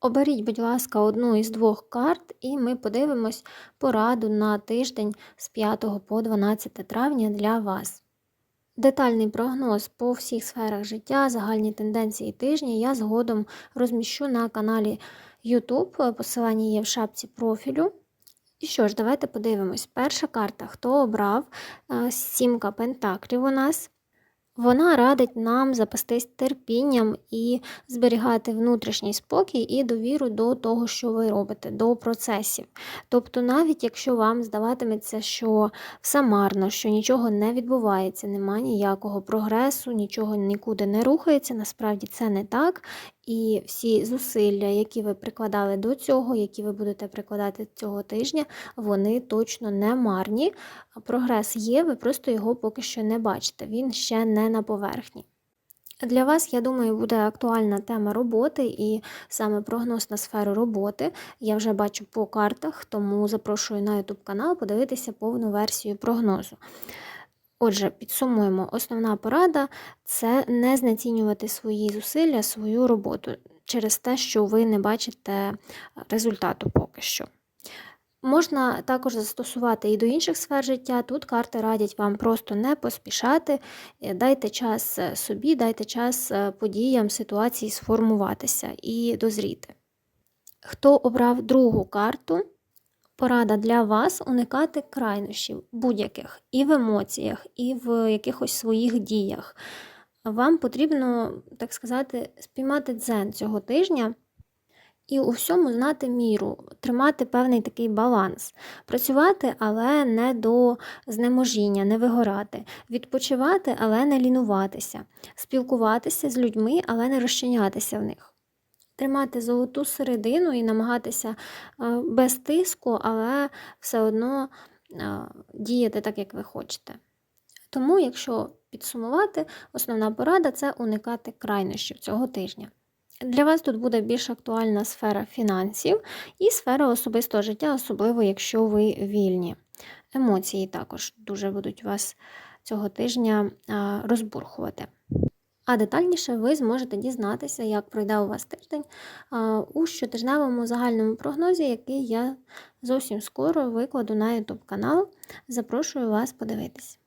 Оберіть, будь ласка, одну із двох карт, і ми подивимось пораду на тиждень з 5 по 12 травня для вас. Детальний прогноз по всіх сферах життя, загальні тенденції тижня я згодом розміщу на каналі YouTube. Посилання є в шапці профілю. І що ж, давайте подивимось. Перша карта, хто обрав Е, сімка пентаклів у нас. Вона радить нам запастись терпінням і зберігати внутрішній спокій і довіру до того, що ви робите, до процесів. Тобто, навіть якщо вам здаватиметься, що все марно, що нічого не відбувається, немає ніякого прогресу, нічого нікуди не рухається, насправді це не так. І всі зусилля, які ви прикладали до цього, які ви будете прикладати цього тижня, вони точно не марні. Прогрес є, ви просто його поки що не бачите, він ще не на поверхні. Для вас, я думаю, буде актуальна тема роботи і саме прогноз на сферу роботи. Я вже бачу по картах, тому запрошую на YouTube канал подивитися повну версію прогнозу. Отже, підсумуємо, основна порада це не знецінювати свої зусилля, свою роботу через те, що ви не бачите результату поки що. Можна також застосувати і до інших сфер життя. Тут карти радять вам просто не поспішати, е, дайте час е, собі, дайте час е, подіям, ситуації сформуватися і дозріти. Хто обрав другу карту, порада для вас уникати крайнощів будь-яких і в емоціях, і в якихось своїх діях. Вам потрібно, так сказати, спіймати дзен цього тижня. І у всьому знати міру, тримати певний такий баланс, працювати, але не до знеможіння, не вигорати, відпочивати, але не лінуватися, спілкуватися з людьми, але не розчинятися в них. Тримати золоту середину і намагатися е, без тиску, але все одно е, діяти так, як ви хочете. Тому, якщо підсумувати, основна порада це уникати крайнощів цього тижня. Для вас тут буде більш актуальна сфера фінансів і сфера особистого життя, особливо якщо ви вільні. Емоції також дуже будуть вас цього тижня розбурхувати. А детальніше ви зможете дізнатися, як пройде у вас тиждень у щотижневому загальному прогнозі, який я зовсім скоро викладу на YouTube канал. Запрошую вас подивитись.